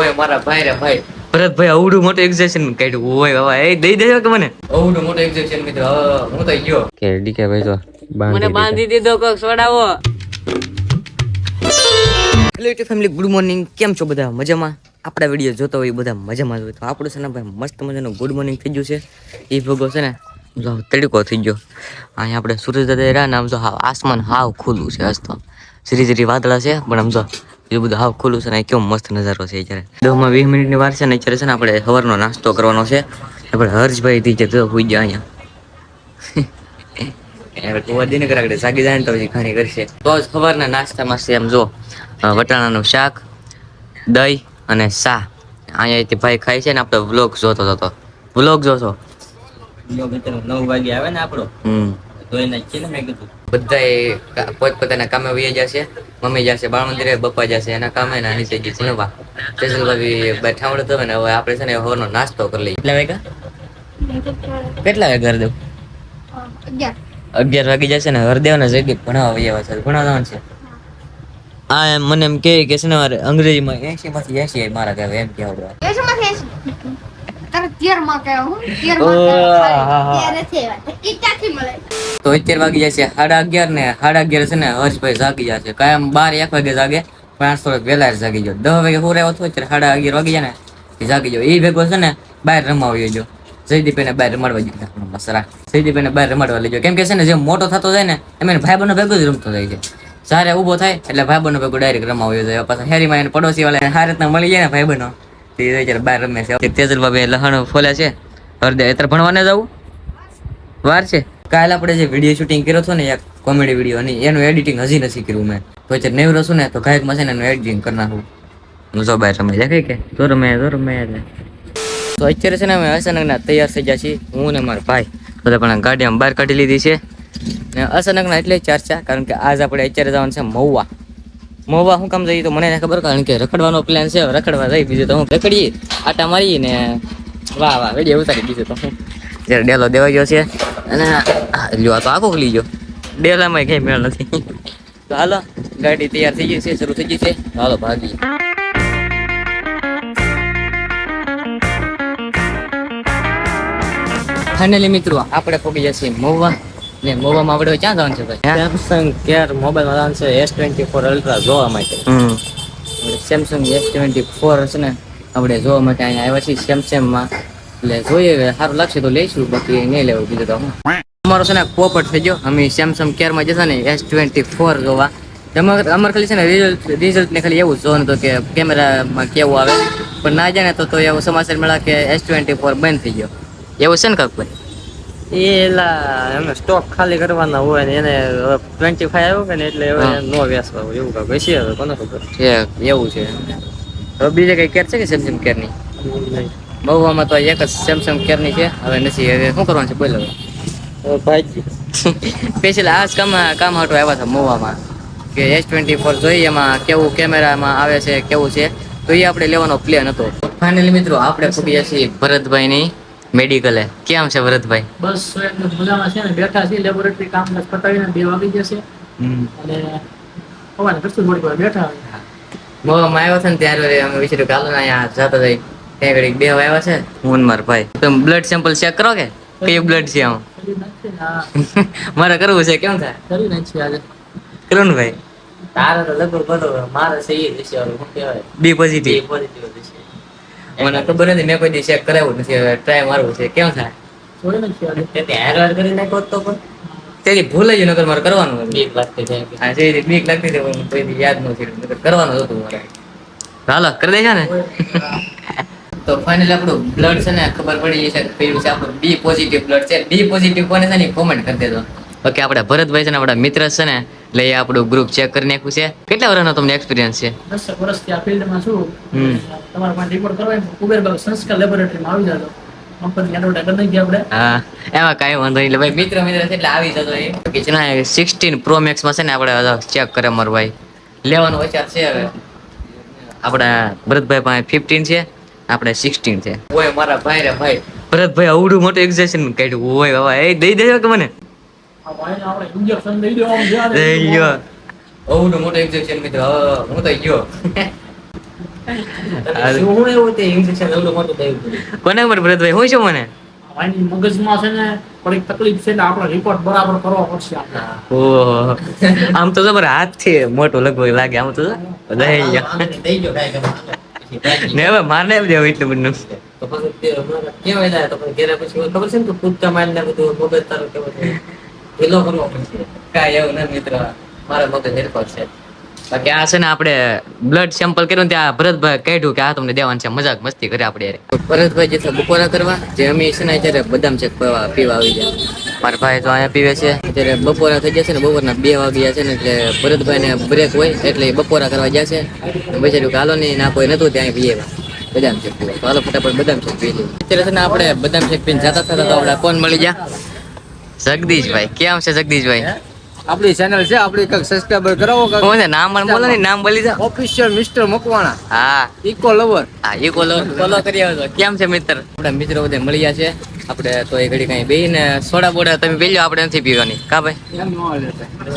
ઓય મારા ભાઈ રે ભાઈ. ભરતભાઈ અવડું મોટું એક્ઝેશન કાઢ્યું. ઓય બાબા એ દઈ દેજો કે મને? અવડું મોટું એક્ઝેશન મિત્રો હું તો ગયો. કે ડીકે ભાઈ તો મને બાંધી દીધો કોક સોડાવો. Hello to family good morning કેમ છો બધા? મજામાં? આપણા વીડિયો જોતા હોય બધા મજામાં જ હોય. તો આપણું છે ને ભાઈ મસ્ત મજાનું ગુડ મોર્નિંગ થઈ ગયું છે. એ ભોગો છે ને જો તડકો થઈ ગયો. અહીંયા આપણે સૂરજ દાદા રહ્યા ને આમ જો હાવ આસમાન હાવ ખુલ્લું છે હસ્તો તો. ધીરે ધીરે વાદળા છે પણ આમ જો એ બધું હાવ ખુલ્લું છે ને કેવો મસ્ત નજારો છે અત્યારે. દસમાં વીસ મિનિટની વાર છે ને અત્યારે છે ને આપણે સવારનો નાસ્તો કરવાનો છે. આપણે હર્ષભાઈ થી જતો હોઈ ગયા અહીંયા. કુંવરજીને કરાગડે જાય તો પછી ઘણી કરશે. તો જ સવારના નાસ્તામાં છે એમ જો વટાણાનું શાક દહીં અને શા અહીંયા ભાઈ ખાય છે ને આપણે વ્લોગ જોતો જોતો વ્લોગ જોશો? નવ વાગે આવે ને આપણો. હમ. ધોઈ નાખીએ ને મેં કીધું. બધા પોતપોતાના કામે વહી જશે મમ્મી જશે બાળ મંદિરે બપા જશે એના કામે ને નીચે જઈ ભણવા. સ્પેશિયલ ભાભી બેઠાવડો તો ને હવે આપણે છે ને હોરનો નાસ્તો કરી લઈએ. કેટલા વાગ્યા? કેટલા વાગ્યા ઘર દેવ? અગિયાર. વાગી જશે ને હરદેવ ને જયદીપ ભણાવવા વહી આવ્યા છે ભણાવવાનું છે? આ એમ મને એમ કે છે ને અંગ્રેજીમાં એસી માંથી એસી મારા કહેવાય એમ કહેવાય તો અત્યારે વાગી જશે સાડા અગિયાર ને સાડા અગિયાર છે ને હર્ષભાઈ જાગી જાય છે. કાયમ બાર એક વાગે જાગે પણ આજ થોડોક વહેલા જાગી જો દસ વાગે હું રહ્યો હતો અત્યારે સાડા અગિયાર વાગી જાય ને જાગી જાવ એ ભેગો છે ને બહાર રમાવી જો જયદીપને બહાર રમાડવા દીધા. મસરા જયદીપને બહાર રમાડવા લેજો કેમ કે છે ને જે મોટો થતો જાય ને એમ એને ભાઈ બનો ભેગો જ રમતો જાય છે. જ્યારે ઊભો થાય એટલે ભાઈ બંને ભેગો ડાયરેક્ટ રમાવ્યો જાય. પાછા હેરીમાં એને પડોશી વાળા હારે રીતના મળી જાય ને ભાઈ બંનો તે અત્યારે બહાર રમે છે. તેજલ બાબે લહણ ફોલે છે. હરદે અત્યારે ભણવાને જવું? વાર છે. કાલ આપણે જે વીડિયો શૂટિંગ કર્યો હતો ને એક કોમેડી વીડિયો અને એનું એડિટિંગ હજી નથી કર્યું મેં. તો અત્યારે નેવરો રસું ને તો ગાયકમાં છે ને એનું એડિટિંગ કરી નાખું. હું જો બહાર રમે કઈ કે? તો રમે તો રમે તો અત્યારે છે ને અમે અચાનકના તૈયાર થઈ ગયા છીએ હું ને મારા ભાઈ. બધા પણ ગાડી બહાર કાઢી લીધી છે. ને અચાનકના એટલે ચર્ચા કારણ કે આજ આપણે અત્યારે જવાનું છે મહુવા. મહુવા શું કામ જઈએ તો મને ખબર, કારણ કે રખડવાનો પ્લાન છે રખડવા જઈ બીજું તો હું રખડીએ આટા મારીએ ને વાહ વાહ વેડિયો ઉતારી બીજું તો હું. જ્યારે ડેલો દેવાઈ ગયો છે. અને લ્યો તો આખો ખુલી ગયો. ડેલામાં કઈ મેળ નથી. તો હાલો, ગાડી તૈયાર થઈ ગઈ છે, શરૂ થઈ ગઈ છે. હાલો ભાગી ફાઇનલી મિત્રો, આપણે પહોંચી જશે મહુવા ને મહુવામાં આપણે ક્યાં જવાનું છે ભાઈ? સેમસંગ કેર મોબાઈલ વાળા છે? એસ ટ્વેન્ટી ફોર અલ્ટ્રા જોવા માટે. Hmm. Samsung S twenty four છે ને આપણે જોવા માટે અહીંયા આવ્યા છીએ સેમસંગમાં એટલે જોઈએ સારું લાગશે તો લઈશું બાકી નહીં લેવું બીજું તો હું. અમારો છે ને પોપટ થઈ ગયો. અમે સેમસંગ કેરમાં જશે ને એસ ટ્વેન્ટી ફોર જોવા અમારે અમારે ખાલી છે ને રિઝલ્ટ રિઝલ્ટ ને ખાલી એવું જોવાનું હતું કે કેમેરામાં કેવું આવે. પણ ના જાય ને તો તો એવું સમાચાર મળ્યા કે એસ ટ્વેન્ટી ફોર બંધ થઈ ગયો. એવું છે ને કાક ભાઈ? એ એલા એમને સ્ટોક ખાલી કરવાના હોય ને એને ટ્વેન્ટી ફાઈવ આવ્યો કે ને એટલે હવે નો વેસવા હોય એવું કાંઈ હશે હવે કોને ખબર? છે એવું છે. હવે બીજે કઈ કેર છે કે સેમસંગ કેરની આમાં તો એક જ સેમસંગ કેરની છે હવે નથી હવે શું કરવાનું છે બોલો. ભાઈ સ્પેશિયલ આ જ કામ કામ હાટું આવ્યા હતા મોવામાં. કે એસ ટ્વેન્ટી ફોર જોઈએ એમાં કેવું કેમેરામાં આવે છે કેવું છે તો એ આપણે લેવાનો પ્લાન હતો. ફાઇનલી મિત્રો આપણે પૂગ્યા છીએ ભરતભાઈની મેડિકલે. કેમ છે ભરતભાઈ? બસ એકદમ મજામાં છે ને. બેઠા છે લેબોરેટરી કામ પતાવીને બે વાગી જશે અને સવારે કરશું થોડીક વાર બેઠા. મોવામાં આવ્યો છે ને ત્યારે અમે વિચાર્યું કે હાલો ને અહીંયા જતા જઈ ત્યાં ઘડી બે આવ્યા છે. હું ને મારા ભાઈ. તમે બ્લડ સેમ્પલ ચેક કરો કે? કયું બ્લડ છે આમ? મારે કરવું છે કેમ થાય? કરી નાખીએ આજે. કરો ને ભાઈ. તારે તો લગભગ બધો મારે છે એ દિશે બી પોઝિટિવ પોઝિટિવ દિશે મને ખબર નથી મેં કોઈ દી ચેક કરાવ્યું નથી હવે ટ્રાય મારવું છે. કેમ થાય? જોઈ તે તે હારવાર કરી નાખ્યો તો પણ. તેની ભૂલ જ નકર મારે કરવાનું બીક લાગતી હા જે બીક લાગતી હતી પણ કોઈ યાદ નથી કરવાનું હતું મારે. હાલો કરી દેજો ને. તો ફાઇનલ આપણું બ્લડ છે ને ખબર પડી જશે પેલું છે આપણું. બી પોઝિટિવ બ્લડ છે. બી પોઝિટિવ કોને છે ને કોમેન્ટ કરી દેજો. ઓકે આપણે ભરતભાઈ છે ને આપણા મિત્ર છે ને એટલે એ આપણું ગ્રુપ ચેક કરી નાખ્યું છે. કેટલા વર્ષનો તમને એક્સપિરિયન્સ છે? દસેક વર્ષથી આ ફિલ્ડમાં છું. તમારે પાસે રિપોર્ટ કરવા કુબેર બાબુ સંસ્કાર લેબોરેટરીમાં આવી જાજો એમાં કાંઈ વાંધો નહીં. ભાઈ મિત્ર મિત્ર એટલે આવી જતો એ. કિચના સિક્સટીન પ્રો મેક્સમાં છે ને આપણે ચેક કરે અમારો ભાઈ. લેવાનો વિચાર છે હવે. આપણા ભરતભાઈ પાસે ફિફ્ટીન છે આપણે સિક્સટીન છે. ઓય મારા ભાઈ રે ભાઈ. ભરતભાઈ અવડું મોટું એક્ઝેશન કાઢ્યું. ઓય બાબા એ દઈ દેજો કે મને? ઇન્જેક્શન દઈ દેવાનું છે દઈ ગયો અવડું મોટું એક્ઝેશન મિત્રો હવે હું તો ગયો શું એવું તે injection એવડું મોટું હતું. કોને ખબર ભરતભાઈ હું છું મને આની મગજમાં છે ને થોડીક તકલીફ છે એટલે આપણો રિપોર્ટ બરાબર કરવો પડશે ઓહો આમ તો જબર હાથ છે મોટું લગભગ લાગે આમ તો દઈ ગયો ને હવે મારને એમ દેવું એટલું બધું તો પછી કેવાય તો પછી પછી ખબર છે ને કે કૂદકા મારીને બધું મગજ તારું કેવું છે ઢીલો કરવો પડશે. કાંઈ એવું નથી મિત્ર મારા મગજ નિર્ભર છે. બાકી આ છે ને આપણે બ્લડ સેમ્પલ કર્યું ને ત્યાં ભરતભાઈ કહ્યું કે આ તમને દેવાનું છે. મજાક મસ્તી કરી આપણે ભરતભાઈ જેટલા બપોરા કરવા જે અમે છે ને અત્યારે બદામ શેક પીવા પીવા આવી જાય મારા ભાઈ તો અહીંયા પીવે છે. અત્યારે બપોરા થઈ જશે ને બપોરના બે વાગ્યા છે ને એટલે ભરતભાઈ ને બ્રેક હોય એટલે બપોરા કરવા જશે બચાર્યું કે હાલો નહીં ના કોઈ નતું ત્યાં પીએ. બદામ પીવા તો હાલો ફટાફટ બદામ શેક પી લઈએ અત્યારે છે ને આપણે બદામ શેક પીને જતા થતા તો આપણે કોણ મળી ગયા? જગદીશભાઈ. કેમ છે જગદીશભાઈ? આપણી ચેનલ છે આપણી કંઈક સબસ્ક્રાઇબર કરાવો કોણ છે નામ પણ બોલો ને નામ બોલી જાઓ. Official mister Makwana. હા. ઇકો લવર હા ઇકો લવર ફોલો કરી આવજો. કેમ છે મિત્ર? આપણે મિત્રો બધે મળ્યા છે. આપણે તો એ ઘડી કઈ બેહીને સોડા બોડા તમે પી આપણે નથી પીવાની. કા ભાઈ?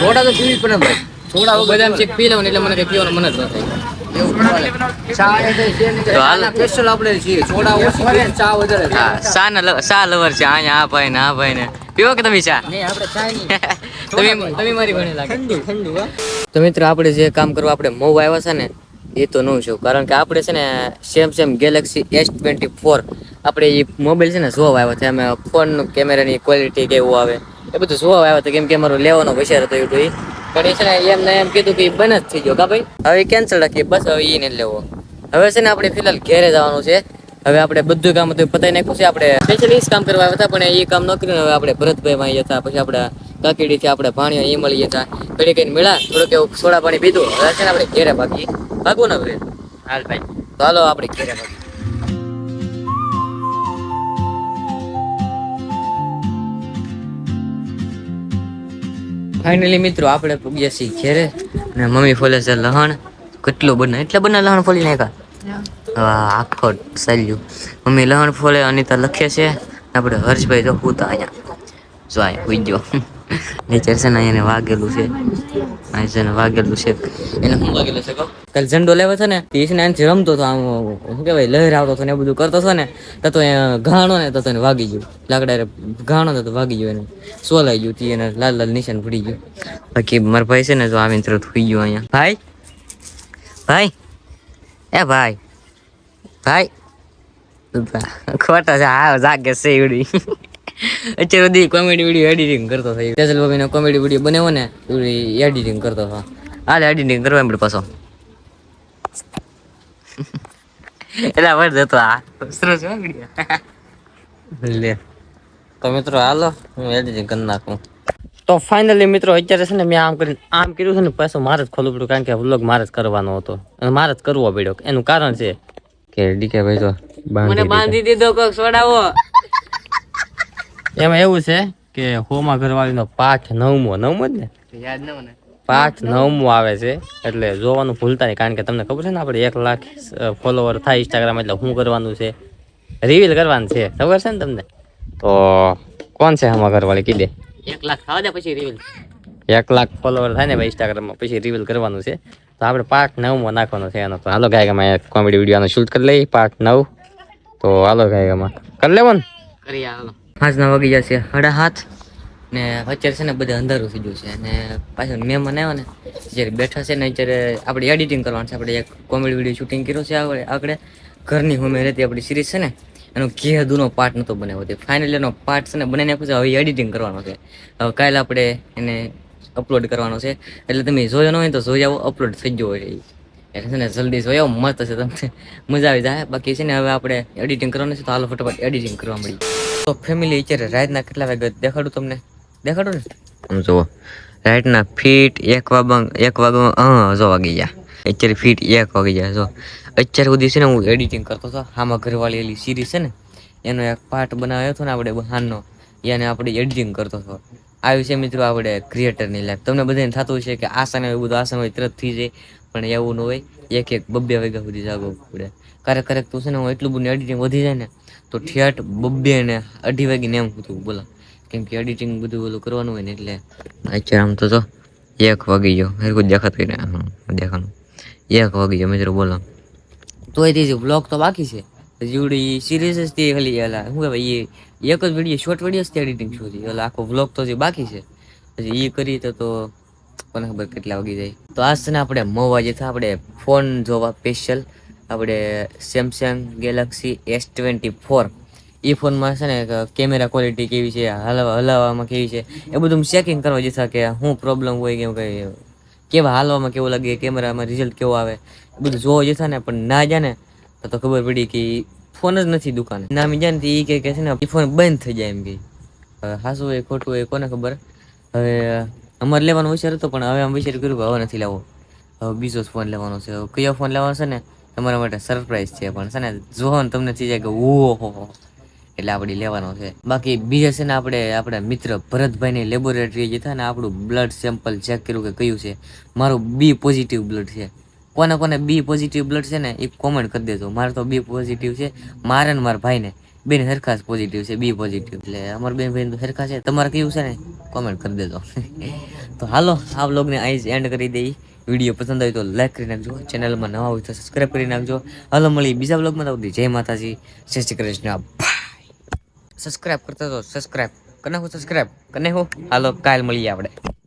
સોડા તો પીવી પડે ભાઈ. સોડા બદામ શેક પી લઉં એટલે મને કઈ પીવાનું મન જ ન થાય. ચા લવર છે અહીંયા આ ભાઈ ને આ ભાઈ ને પીવો કે તમે ચા? નહીં આપણે ચા નહીં. તમે તમે મારી ભણે લાગે. તો મિત્રો આપણે જે કામ કરવા આપણે મોવ આવ્યા છે ને એ તો ન છું કારણ કે આપણે છે ને same same Galaxy S twenty four આપણે એ મોબાઈલ છે ને જોવા આવ્યા છે. અમે ફોનનું કેમેરાની ક્વોલિટી કેવું આવે એ બધું જોવા આવ્યા હતા. કેમ કે અમારો લેવાનો વિચાર હતો એવું એ પણ એ છે ને એમ ને એમ કીધું કે બંધ જ થઈ ગયો. કા ભાઈ? હવે કેન્સલ રાખીએ. બસ હવે એ નહીં લેવો. હવે છે ને આપણે ફિલહાલ ઘેરે જવાનું છે. હવે આપણે બધું કામ હતું પતાવી નાખ્યું છે. આપણે સ્પેશિયલી કામ કરવા હતા, પણ એ કામ ન કર્યું. હવે આપણે ભરતભાઈ માં હતા, પછી આપણે કાકીડી થી આપણે પાણી એ મળીએ હતા. ઘડી કઈ મેળા, થોડુંક એવું સોડા પાણી પીધું. હવે છે ને આપણે ઘેરે ભાગી ભાગવું ને હવે. હાલ ભાઈ. તો આપણે ઘેરે ભાગી ફાઇનલી મિત્રો, આપણે પૂગ્યા છીએ ઘેરે. અને મમ્મી ફોલે છે લહણ. કેટલું બને, એટલે બને લહણ ફોલી નાખ્યા? આખો સલ્યું મમ્મી લહણ ફોલે, અનિતા લખે છે. આપણે હર્ષભાઈ તો હુતા અહીંયા. જો અહીંયા હુઈ ગયો. નેચર છે ને એને વાગેલું છે. અહીં છે ને વાગેલું છે. એને શું વાગેલું છે કહું? ઝંડો લેવો છે ને, તે ને એનાથી રમતો હતો, આમ, શું કહેવાય લહેર આવતો હતો ને એ બધું કરતો હતો ને, તો તો ઘાણો ને તો તો એને વાગી ગયું. લાકડા ઘાણો તો તો વાગી ગયો એને. સોલાઈ ગયું તી એને, લાલ લાલ નિશાન પડી ગયું. બાકી મારા ભાઈ છે ને તો આવીને તરત હુઈ ગયો અહીંયા. ભાઈ? ભાઈ? એ ભાઈ. ભાઈ ખોટા છે, હા, જાગે છે એવડી અત્યાર સુધી કોમેડી વીડિયો એડિટિંગ કરતો થઈ તેજલ બાબીનો કોમેડી વીડિયો બનાવ્યો ને એડિટિંગ કરતો હતો. હાલ એડિટિંગ કરવા એમ પાછો. એટલે વર્ષ જતો આ. સરસ વીડિયો લે. મિત્રો હાલો, હું એડિટિંગ કરી નાખું. તો ફાઇનલી મિત્રો અત્યારે છે ને મેં આમ કરીને, આમ કર્યું છે ને પાછું મારે જ ખોલવું પડ્યું કારણ કે વ્લોગ મારે જ કરવાનો હતો. અને મારે જ કરવો પડ્યો. એનું કારણ છે કે ડીકે ભાઈ તો મને બાંધી દીધો કોક સોડાવો. એમાં એવું છે કે હોમા ઘરવાળીનો પાઠ નવમો નવમો જ ને? યાદ ન મને. પાઠ નવમો આવે છે એટલે જોવાનું ભૂલતા નહીં કારણ કે તમને ખબર છે ને આપણે એક લાખ ફોલોવર થાય ઇન્સ્ટાગ્રામ એટલે શું કરવાનું છે? રિવીલ કરવાનું છે ખબર છે ને તમને? તો કોણ છે આમાં ઘરવાળી કીધે? એક લાખ થવા દે પછી રિવીલ એક લાખ ફોલોવર થાય ને ભાઈ ઇન્સ્ટાગ્રામમાં પછી રિવીલ કરવાનું છે. તો આપણે પાર્ટ નવમાં નાખવાનો છે એનો. તો હાલો ગાય કોમેડી વિડીયોનો શૂટ કરી લઈએ પાર્ટ નવ. તો હાલો ગાય કરી લેવો ને? કરી હાલો. પાંચના વાગી જશે સાડા હાથ ને અત્યારે છે ને બધે અંધારું થઈ ગયું છે. અને પાછળ મહેમાન આવ્યો ને જ્યારે બેઠા છે ને અત્યારે આપણે એડિટિંગ કરવાનું છે. આપણે એક કોમેડી વીડિયો શૂટિંગ કર્યો છે આપણે આપણે ઘરની હોમે રહેતી આપણી સિરીઝ છે ને એનો ઘેદુનો પાર્ટ નહોતો બનાવ્યો. ફાઇનલી એનો પાર્ટ છે ને બનાવી નાખ્યો છે. હવે એડિટિંગ કરવાનો છે. હવે કાલે આપણે એને અપલોડ કરવાનો છે. એટલે તમે જોયો ન હોય તો જોઈ આવો અપલોડ થઈ ગયો હોય. એટલે છે ને જલ્દી જોઈ આવો, મસ્ત છે તમને. મજા આવી જાય. બાકી છે ને હવે આપણે એડિટિંગ કરવાનું છે તો હાલો ફટાફટ એડિટિંગ કરવા મળી તો ફેમિલી અત્યારે રાતના કેટલા વાગે દેખાડું તમને? દેખાડું ને. જુઓ. રાતના ફીટ એક વાગવા એક વાગવા, હા, જો વાગી ગયા. અત્યારે ફીટ એક વાગી ગયા, જો. અત્યાર સુધી છે ને હું એડિટિંગ કરતો હતો. આમાં ઘરવાળી એલી સિરીઝ છે ને, એનો એક પાર્ટ બનાવ્યો હતો ને આપણે બહારનો એને આપણે એડિટિંગ કરતો હતો. આવ્યું છે મિત્રો આપણે ક્રિએટરની લાઈફ તમને બધાને થતું છે કે આસન એવું બધું, આસન હોય તરત થઈ જાય, પણ એવું ન હોય. એક એક બબ્બે વાગ્યા સુધી જાગવું પડે. ક્યારેક ક્યારેક તું છે ને હું એટલું બધું એડિટિંગ વધી જાય ને, તો ઠેઠ બબ્બે ને અઢી વાગીને એમ હતું, બોલો. કેમ કે એડિટિંગ બધું ઓલું કરવાનું હોય ને એટલે અત્યારે આમ તો જો, એક વાગી ગયો. હરકું દેખાતું ને દેખાનું. એક વાગી ગયો મિત્રો, બોલો. તો એ બ્લોગ તો બાકી છે. જીવડી સિરીઝ જ તે ખાલી શું કહેવાય, એ એક જ વીડિયો શોર્ટ વીડિયો જ એડિટિંગ શું છે. એટલે આખો વ્લોગ તો જે બાકી છે. પછી એ કરી તો તો કોને ખબર કેટલા વાગી જાય. તો આજ છે ને આપણે મોવા જે થાય આપણે ફોન જોવા સ્પેશિયલ આપણે Samsung Galaxy S twenty four એ ફોનમાં છે ને કેમેરા ક્વોલિટી કેવી છે, હલાવા, હલાવવામાં કેવી છે. એ બધું ચેકિંગ કરવા જતા કે શું પ્રોબ્લેમ હોય કેમ કંઈ, કેવા હાલવામાં કેવું લાગે કેમેરામાં રિઝલ્ટ કેવો આવે. એ બધું જોવા જતા ને, પણ ના જાય ને તો ખબર પડી કે ફોન જ નથી દુકાને. ના, મી જાય એ કે છે ને ફોન બંધ થઈ જાય એમ કે હાસું એ ખોટું હોય, કોને ખબર? હવે અમારે લેવાનો વિચાર હતો, પણ હવે આમ વિચાર કર્યું કે હવે નથી લેવો હવે બીજો જ ફોન લેવાનો છે. કયો ફોન લેવાનો છે ને, તમારા માટે સરપ્રાઈઝ છે. પણ છે ને, જોવો ને તમને થઈ જાય કે ઓહો એટલે આપણે લેવાનો છે. બાકી બીજા છે ને, આપણે, આપણા મિત્ર ભરતભાઈની લેબોરેટરી જે થાય ને, આપણું બ્લડ સેમ્પલ ચેક કર્યું કે કયું છે. મારું બી પોઝિટિવ બ્લડ છે. કોને કોને બી પોઝિટિવ બ્લડ છે ને, એ કોમેન્ટ કરી દેજો. મારે તો બી પોઝિટિવ છે, મારે ને મારા ભાઈને. બેન હરખા પોઝિટિવ છે બી પોઝિટિવ એટલે અમાર બેન તો હરખા છે. તમારે કેવું છે ને? કોમેન્ટ કરી દેજો. તો હાલો, આ બ્લોગને અહીં એન્ડ કરી દઈ વીડિયો પસંદ આવ્યો તો લાઈક કરી નાખજો. ચેનલમાં નવા હોય તો સબસ્ક્રાઈબ કરી નાખજો. હાલો મળી બીજા બ્લોગમાં તો જય માતાજી. જય શ્રી કૃષ્ણ. સબસ્ક્રાઇબ કરતા તો સબસ્ક્રાઇબ કને હું સબસ્ક્રાઇબ કને હું? હાલો, કાલ મળીએ આપણે.